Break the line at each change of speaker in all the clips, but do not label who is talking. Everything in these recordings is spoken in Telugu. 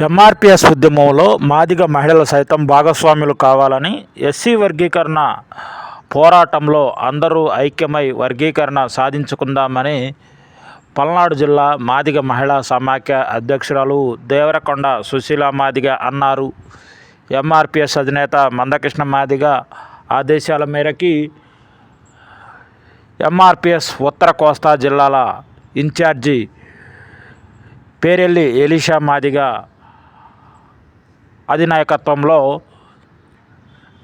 ఎంఆర్పిఎస్ ఉద్యమంలో మాదిగ మహిళలు సైతం భాగస్వాములు కావాలని ఎస్సీ వర్గీకరణ పోరాటంలో అందరూ ఐక్యమై వర్గీకరణ సాధించుకుందామని పల్నాడు జిల్లా మాదిగ మహిళా సమాఖ్య అధ్యక్షురాలు దేవరకొండ సుశీల మాదిగ అన్నారు. ఎంఆర్పిఎస్ అధినేత మందకృష్ణ మాదిగ ఆదేశాల మేరకి ఎంఆర్పిఎస్ ఉత్తర కోస్తా జిల్లాల ఇన్ఛార్జి పేరెల్లి ఎలీషా మాదిగ అధినాయకత్వంలో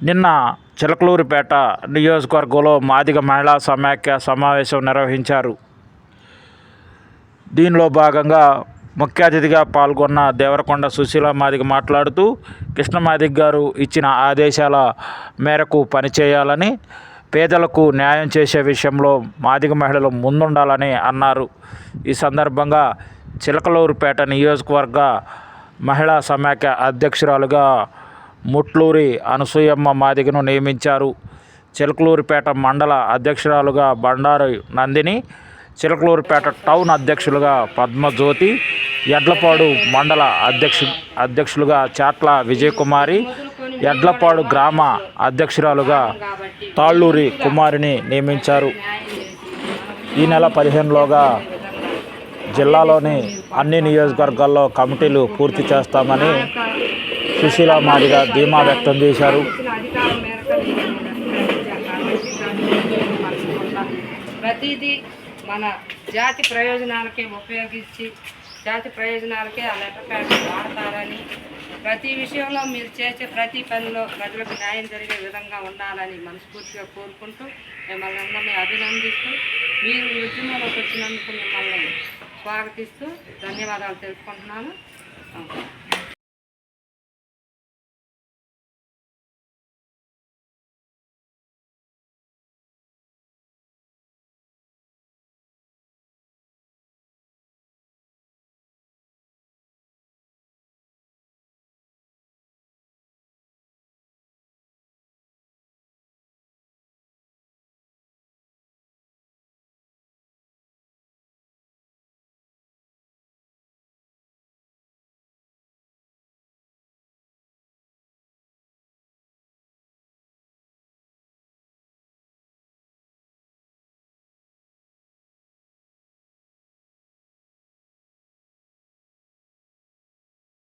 నిన్న చిలకలూరిపేట నియోజకవర్గంలో మాదిగ మహిళా సమాఖ్య సమావేశం నిర్వహించారు. దీనిలో భాగంగా ముఖ్య అతిథిగా పాల్గొన్న దేవరకొండ సుశీల మాదిగ మాట్లాడుతూ కృష్ణ మాదిగ్ గారు ఇచ్చిన ఆదేశాల మేరకు పనిచేయాలని పేదలకు న్యాయం చేసే విషయంలో మాదిగ మహిళలు ముందుండాలని అన్నారు. ఈ సందర్భంగా చిలకలూరుపేట నియోజకవర్గ మహిళా సమాఖ్య అధ్యక్షురాలుగా ముట్లూరి అనసూయమ్మ మాదిగను నియమించారు. చిలకలూరుపేట మండల అధ్యక్షురాలుగా బండారు నందిని చిలకలూరుపేట టౌన్ అధ్యక్షులుగా పద్మజ్యోతి ఎడ్లపాడు మండల అధ్యక్షు అధ్యక్షులుగా చాట్ల విజయకుమారి ఎడ్లపాడు గ్రామ అధ్యక్షురాలుగా తాళ్ళూరి కుమారిని నియమించారు. ఈ నెల పదిహేనులోగా జిల్లాలోని అన్ని నియోజకవర్గాల్లో కమిటీలు పూర్తి చేస్తామని సుశీల మాదిగ ధీమా వ్యక్తం చేశారు.
ప్రతిదీ మన జాతి ప్రయోజనాలకే ఉపయోగించి జాతి ప్రయోజనాలకే ఆ లెటర్ ప్యాడ్ వాడతారని ప్రతి విషయంలో మీరు చేసే ప్రతి పనిలో ప్రజలకు న్యాయం జరిగే విధంగా ఉండాలని మనస్ఫూర్తిగా కోరుకుంటూ మిమ్మల్ని అందరినీ అభినందిస్తూ మీరు ఉద్యమంలోకి వచ్చినందుకు మిమ్మల్ని స్వాగతిస్తూ ధన్యవాదాలు తెలుసుకుంటున్నాను.